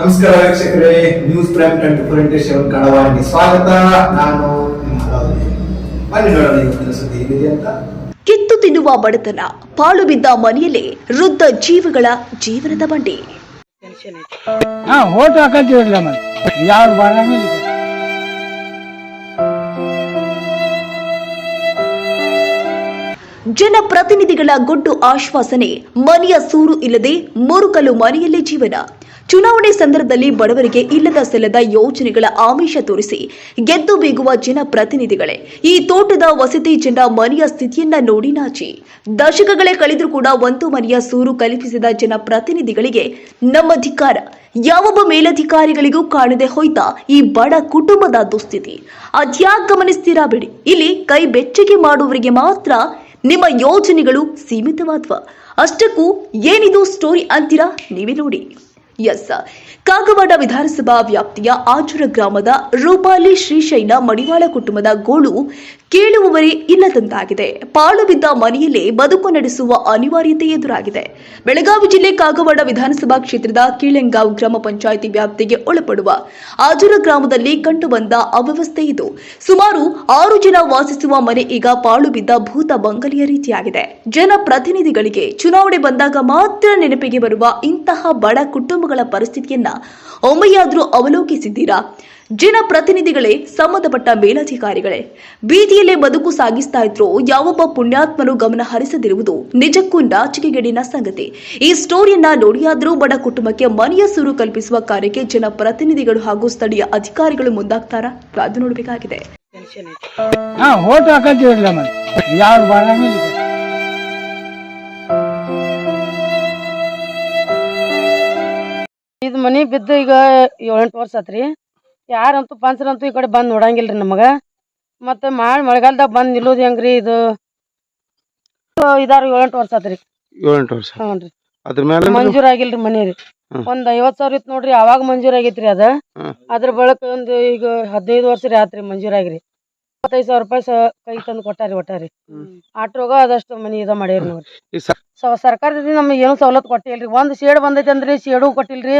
ನಮಸ್ಕಾರ ವೀಕ್ಷಕರೇ news prime twenty four into seven ಕನ್ನಡವಾಹಿನಿ ಸ್ವಾಗತ ನಾನು. ಬನ್ನಿ ನೋಡೋಣ ಇವತ್ತಿನ ಸುದ್ದಿ ಏನಿದೆ ಅಂತ. ಕಿತ್ತು ತಿನ್ನುವ ಬಡತನ ಪಾಳು ಬಿದ್ದ ಮನೆಯಲ್ಲೇ ವೃದ್ಧ ಜೀವಗಳ ಜೀವನದ ಬಂಡಿ. ಹಾ ಓಟ್ ಹಾಕಂತೀವಿಲ್ಲ ಮತ್ತೆ ಯಾರು ಬರಂಗಿಲ್ಲ. ಜನಪ್ರತಿನಿಧಿಗಳ ಗುಡ್ಡು ಆಶ್ವಾಸನೆ ಮನೆಯ ಸೂರು ಇಲ್ಲದೆ ಮುರುಕಲು ಮನೆಯಲ್ಲೇ ಜೀವನ. ಚುನಾವಣೆ ಸಂದರ್ಭದಲ್ಲಿ ಬಡವರಿಗೆ ಇಲ್ಲದ ಸಲ್ಲದ ಯೋಜನೆಗಳ ಆಮಿಷ ತೋರಿಸಿ ಗೆದ್ದು ಬೀಗುವ ಜನಪ್ರತಿನಿಧಿಗಳೇ. ಈ ತೋಟದ ವಸತಿ ಜನ ಮನೆಯ ಸ್ಥಿತಿಯನ್ನ ನೋಡಿ ನಾಚಿ. ದಶಕಗಳೇ ಕಳೆದರೂ ಕೂಡ ಒಂದು ಮನೆಯ ಸೂರು ಕಲ್ಪಿಸಿದ ಜನಪ್ರತಿನಿಧಿಗಳಿಗೆ ನಮ್ಮ ಧಿಕ್ಕಾರ. ಯಾವೊಬ್ಬ ಮೇಲಧಿಕಾರಿಗಳಿಗೂ ಕಾಣದೆ ಹೋಯ್ತಾ ಈ ಬಡ ಕುಟುಂಬದ ದುಸ್ಥಿತಿ. ಅದ್ಯಾಕ್ ಗಮನಿಸ್ತೀರಾ ಬಿಡಿ. ಇಲ್ಲಿ ಕೈ ಬೆಚ್ಚಗೆ ಮಾಡುವವರಿಗೆ ಮಾತ್ರ ನಿಮ್ಮ ಯೋಜನೆಗಳು ಸೀಮಿತವಾದ್ವ. ಅಷ್ಟಕ್ಕೂ ಏನಿದು ಸ್ಟೋರಿ ಅಂತೀರಾ? ನೀವೇ ನೋಡಿ. ಎಸ್ ಕಾಗವಾಡ ವಿಧಾನಸಭಾ ವ್ಯಾಪ್ತಿಯ ಆಜುರ ಗ್ರಾಮದ ರೂಪಾಲಿ ಶ್ರೀಶೈನ ಮಡಿವಾಳ ಕುಟುಂಬದ ಗೋಳು ಕೇಳುವವರೇ ಇಲ್ಲದಂತಾಗಿದೆ. ಪಾಳು ಬಿದ್ದ ಮನೆಯಲ್ಲೇ ಬದುಕು ನಡೆಸುವ ಅನಿವಾರ್ಯತೆ ಎದುರಾಗಿದೆ. ಬೆಳಗಾವಿ ಜಿಲ್ಲೆ ಕಾಗವಾಡ ವಿಧಾನಸಭಾ ಕ್ಷೇತ್ರದ ಕೀಳೆಂಗಾವ್ ಗ್ರಾಮ ಪಂಚಾಯಿತಿ ವ್ಯಾಪ್ತಿಗೆ ಒಳಪಡುವ ಆಜುರ ಗ್ರಾಮದಲ್ಲಿ ಕಂಡುಬಂದ ಅವ್ಯವಸ್ಥೆ ಇದು. ಸುಮಾರು ಆರು ಜನ ವಾಸಿಸುವ ಮನೆ ಈಗ ಪಾಳು ಬಿದ್ದ ಭೂತ ಬಂಗಲೆಯ ರೀತಿಯಾಗಿದೆ. ಜನಪ್ರತಿನಿಧಿಗಳಿಗೆ ಚುನಾವಣೆ ಬಂದಾಗ ಮಾತ್ರ ನೆನಪಿಗೆ ಬರುವ ಇಂತಹ ಬಡ ಕುಟುಂಬಗಳ ಪರಿಸ್ಥಿತಿಯನ್ನ ಒಮ್ಮೆಯಾದರೂ ಅವಲೋಕಿಸಿದ್ದೀರಾ? ಜನಪ್ರತಿನಿಧಿಗಳೇ ಸಂಬಂಧಪಟ್ಟ ಮೇಲಧಿಕಾರಿಗಳೇ. ಬೀದಿಯಲ್ಲೇ ಬದುಕು ಸಾಗಿಸ್ತಾ ಇದ್ರು ಯಾವೊಬ್ಬ ಪುಣ್ಯಾತ್ಮನು ಗಮನ ಹರಿಸದಿರುವುದು ನಿಜಕ್ಕೂ ನಾಚಿಕೆಗೇಡಿನ ಸಂಗತಿ. ಈ ಸ್ಟೋರಿಯನ್ನ ನೋಡಿಯಾದರೂ ಬಡ ಕುಟುಂಬಕ್ಕೆ ಮನೆಯ ಸೂರು ಕಲ್ಪಿಸುವ ಕಾರ್ಯಕ್ಕೆ ಜನಪ್ರತಿನಿಧಿಗಳು ಹಾಗೂ ಸ್ಥಳೀಯ ಅಧಿಕಾರಿಗಳು ಮುಂದಾಗ್ತಾರಾ? ಅದು ನೋಡಬೇಕಾಗಿದೆ. ಇದು ಮನಿ ಬಿದ್ದು ಈಗ ಏಳೆಂಟು ವರ್ಷ ಆತ್ರಿ. ಯಾರಂತೂ ಪಂಚರಂತೂ ಈ ಕಡೆ ಬಂದು ನೋಡಂಗಿಲ್ರಿ ನಮಗ. ಮತ್ತೆ ಮಾಡಿ ಮಳೆಗಾಲದಾಗ ಬಂದು ನಿಲ್ಲೋದು ಹೆಂಗ್ರಿ ಇದು? ಇದಾರು ಏಳೆಂಟು ವರ್ಷ ಆತ್ರಿ. ಏಳೆಂಟು ವರ್ಷ. ಹ್ಞೂ ರೀ. ಅದ್ರ ಮೇಲೆ ಮಂಜೂರ್ ಆಗಿಲ್ರಿ ಮನಿ ರೀ. ಒಂದ್ ಐವತ್ ಸಾವಿರ ಇತ್ತು ನೋಡ್ರಿ ಅವಾಗ ಮಂಜೂರ್ ಆಗೇತ್ರಿ ಅದ. ಅದ್ರ ಬಳಕ ಒಂದು ಈಗ ಹದಿನೈದು ವರ್ಷ ರೀ ಆತ್ರಿ ಮಂಜೂರ್ ಆಗಿರಿ. ಇಪ್ಪತ್ತೈದು ಸಾವಿರ ರೂಪಾಯಿ ಕೈ ತಂದು ಕೊಟ್ಟಾರಿ ಒಟ್ಟಾರಿ ಆಟ್ರೋಗ ಅದಷ್ಟು ಮನಿ ಇದ ಮಾಡ್ಯಾರ ನೋಡ್ರಿ. ಸರ್ಕಾರದಿಂದ ನಮ್ಗೆ ಏನು ಸವಲತ್ತು ಕೊಟ್ಟಿಲ್ರಿ. ಒಂದ್ ಶೇಡ್ ಬಂದೈತಿ ಅಂದ್ರಿ ಶೇಡು ಕೊಟ್ಟಿಲ್ರಿ.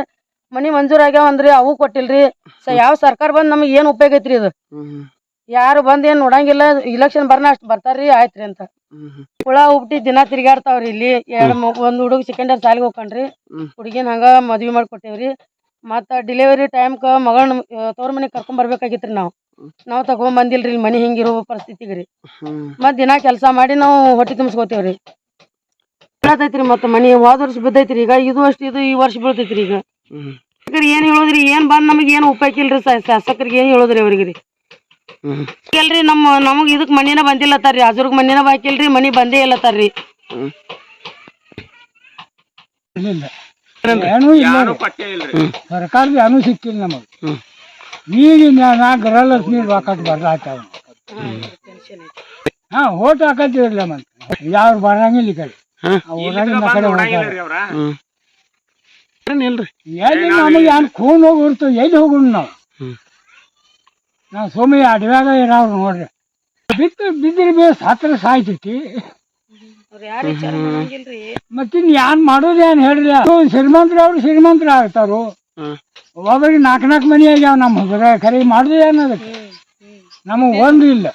ಮನಿ ಮಂಜೂರ್ ಆಗ್ಯಾವ ಅಂದ್ರಿ ಅವು ಕೊಟ್ಟಿಲ್ರಿ. ಸ ಯಾವ ಸರ್ಕಾರ ಬಂದ್ ನಮಗೆ ಏನ್ ಉಪಯೋಗ ಐತ್ರಿ ಇದು? ಯಾರು ಬಂದ್ ಏನ್ ನೋಡಂಗಿಲ್ಲ ಇಲೆಕ್ಷನ್ ಬರ್ನ ಅಷ್ಟ್ ಬರ್ತಾರ್ರಿ ಆಯ್ತ್ರಿ ಅಂತ. ಹುಳ ಹುಟ್ಟಿ ದಿನ ತಿರ್ಗಾಡ್ತಾವ್ರಿ ಇಲ್ಲಿ. ಎರಡ್ ಒಂದ್ ಹುಡುಗ ಸೆಕೆಂಡ್ ಇಯರ್ ಸಾಲಿಗೆ ಹೋಗ್ಕೊಂಡ್ರಿ ಹುಡುಗಿನ ಹಂಗ ಮದ್ವಿ ಮಾಡ್ಕೊಟ್ಟೇವ್ರಿ. ಮತ್ತ ಡೆಲಿವರಿ ಟೈಮ್ಕ ಮಗಳ್ ತವ್ರ ಮನೆಗ್ ಕರ್ಕೊಂಡ್ ಬರ್ಬೇಕಾಗಿತ್ರಿ ನಾವು. ನಾವ್ ತಗೊಂಡ್ ಬಂದಿಲ್ರಿ ಇಲ್ಲಿ ಮನಿ ಹಿಂಗಿರೋ ಪರಿಸ್ಥಿತಿಗೆ ರೀ ಮತ್ತ ಮತ್ ದಿನ ಕೆಲಸ ಮಾಡಿ ನಾವು ಹೊಟ್ಟಿ ತುಂಬಿಸ್ಕೋತೇವ್ರಿ. ಬೀಳತೈತ್ರಿ ಮತ್ತ ಮನಿ? ಹೋದ ವರ್ಷ ಬಿದ್ದೈತ್ರಿ ಈಗ. ಇದು ಅಷ್ಟು ಇದು ಈ ವರ್ಷ ಬೀಳ್ತೈತ್ರಿ ಈಗ. ಹ್ಮ್. ಈಗ ಏನ್ ಹೇಳೋದ್ರಿ? ಏನ್ ಬಂದ್ ನಮಗ್ ಏನ್ ಉಪಯೋಗ ಇಲ್ರಿ ಸ- ಶಾಸಕರಿಗೆ ಏನ್ ಹೇಳೋದ್ರಿ ಅವ್ರಿಗೆ ರೀ ಹ್ಮ್. ಎಲ್ರಿ ನಮ್ಮ ನಮಗ್ ಇದಕ್ ಮನಿನ ಬಂದಿಲ್ಲತ್ತಾರ್ರಿ ಅಜರ್ಗ್ ಮನಿನ ಬಾಕಿಲ್ರಿ ಮನಿ ಬಂದೇ ಇಲ್ಲತ್ತಾರ್ರಿ. ಇಲ್ಲ ಏನೂ ಇಲ್ಲ. ಸರ್ಕಾರದ ಏನೂ ಸಿಕ್ಕಿಲ್ಲ ನಮಗೆ. ಈಗ ನಾ ಗೃಹಲಕ್ಷ್ಮಿ ರೊಕ್ಕ ಬರ್ಲಾತಾವ ಹಾ ಓಟ್ ಹಾಕಂತೀವಿಲ್ಲ ಮತ್ತೆ. ಯಾರು ಬರಂಗಿಲ್ಲ ಈ ಕಡೆ. ಹಾ? ಇಲ್ರಿ? ಎಲ್ಲಿ ನಮಗೆ ಏನು ಖೂನ್ ಹೋಗಿ ಹೊರ್ತು ಎಲ್ಲಿ ಹೋಗೋಣ ನಾವು. ನಾವು ಸೋಮಯ್ಯ ಅಡವ್ಯಾಗ ಇರೋರು ನೋಡ್ರಿ. ಬಿತ್ತು ಬಿದ್ದಿರ ಬೇಸ್ ಹತ್ರ ಸಾಯ್ತೈತಿ. ಮತ್ತಿನ್ ಯಾನ್ ಮಾಡೋದು ಏನ್ ಹೇಳ್ರಿ? ಶ್ರೀಮಂತರ ಅವ್ರು ಶ್ರೀಮಂತರ ಆಗ್ತಾರು. ಒಬ್ಬರಿಗೆ ನಾಲ್ಕು ನಾಲ್ಕು ಮನಿ ಆಗ್ಯಾವ ನಮ್ಮ ಹುಡುಗ. ಖರೀ ಮಾಡೋದು ಏನದಕ್ಕೆ ನಮಗೆ ಒಂದು ಇಲ್ಲ.